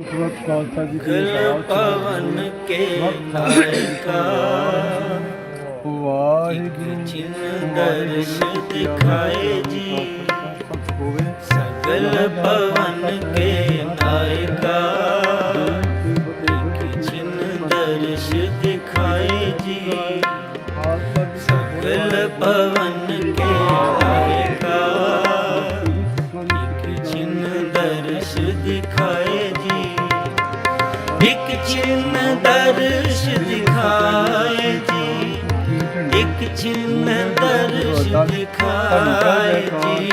ਸੇਵਾ ਪਵਨ ਕੇ ਨਾਇਕਾ ਵਾਹਿਗੁਰੂ ਚਿੰਨ ਦਰਸ਼ ਦਿਖਾਏ ਜੀ। ਸਗਲ ਪਵਨ ਕੇ ਨਾਇਕਾ। ਇੱਕ ਚਿੰਨ ਦਰਸ਼ ਦਿਖਾਏ ਜੀ। ਇੱਕ ਚਿੰਨ ਦਰਸ਼ ਦਿਖਾਏ ਜੀ।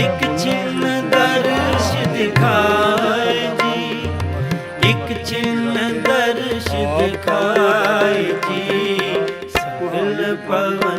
ਇੱਕ ਚਿੰਨ ਦਰਸ਼ ਦਿਖਾਏ ਜੀ। ਇੱਕ ਚਿੰਨ ਦਰਸ਼ ਦਿਖਾਏ ਜੀ। ਸਗਲ ਪਵਨ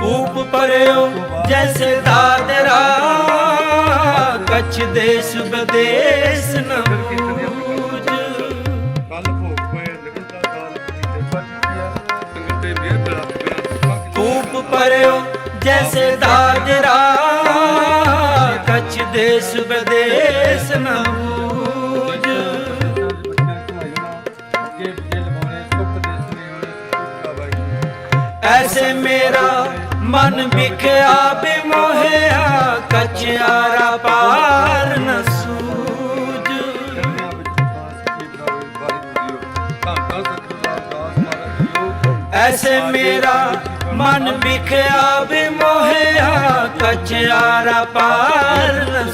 ਕੂਪ ਪਰਿਓ ਜੈਸੇ ਦਾਦਰਾ ਕਛ ਦੇਸ ਬਦੇਸ ਨ ਬੂਝ। ਕੱਲ ਭੋਗ ਪਏ ਲਗਨਤਾ ਦਾਲ ਸੰਗਤ ਦੇ ਮੇਰ ਪ੍ਰਾਪਤ ਕੂਪ ਪਰਿਓ ਜੈਸੇ ਦਾਦਰਾ ਦੇਸ ਵਿਦੇਸ਼ ਨ ਬੂਝ। ਐਸੇ ਮੇਰਾ ਮਨ ਵਿਖਿਆ ਬਿਮੋਹਿਆ ਕਚਿਆਰਾ ਪਾਰ। ਐਸੇ ਮੇਰਾ ਮਨ ਵਿਖਿਆ ਬਿਮੋਹਿਆ ਕਚਿਆਰਾ ਪਾਰ ਨ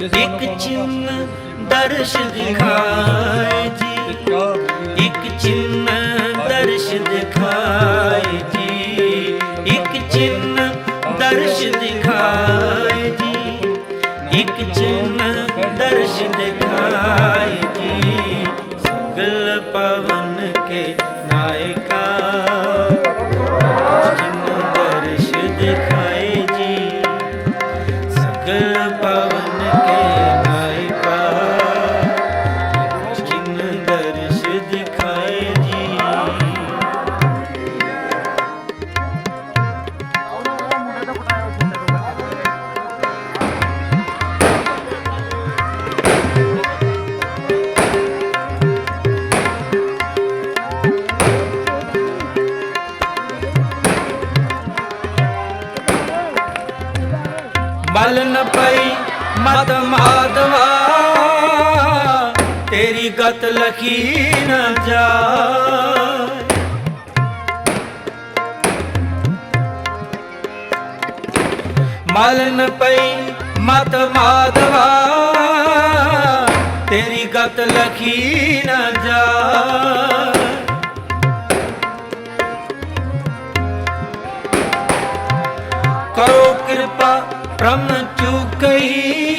ਇੱਕ ਚਿੰਨ ਦਰਸ਼ ਦਿਖਾਏ ਜੀ। ਇੱਕ ਚਿੰਨ ਦਰਸ਼ ਦਿਖਾਏ ਜੀ। ਇੱਕ ਚਿੰਨ ਦਰਸ਼ ਦਿਖਾਏ ਜੀ। ਇੱਕ ਚਿੰਨ ਦਰਸ਼ ਦਿਖਾਏ ਜੀ। ਸਗਲ ਪਵਨ ਕੇ ਨਾਇਕਾ ਮਲਨ ਪਈ, ਮਤ ਮਾਧਵਾ ਤੇਰੀ ਗਤ ਲਖੀ ਨ ਜਾਏ। ਮਲ ਪਈ, ਮਤ ਮਾਧਵਾ ਤੇਰੀ ਗਤ ਲਖੀ ਨ ਜਾਏ। ਕਰੋ ਕਿਰਪਾ ਪ੍ਰਮ ਚੁਕਈ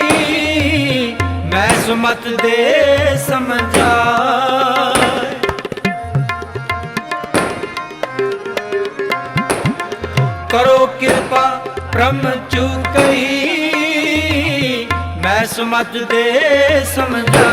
ਮੈਂ ਸੁਮਤ ਦੇ ਸਮਝਾ ਕਰੋ ਕਿਰਪਾ ਪ੍ਰਮ ਚੁਕਈ ਮੈਂ ਸੁਮਤ ਦੇ ਸਮਝਾ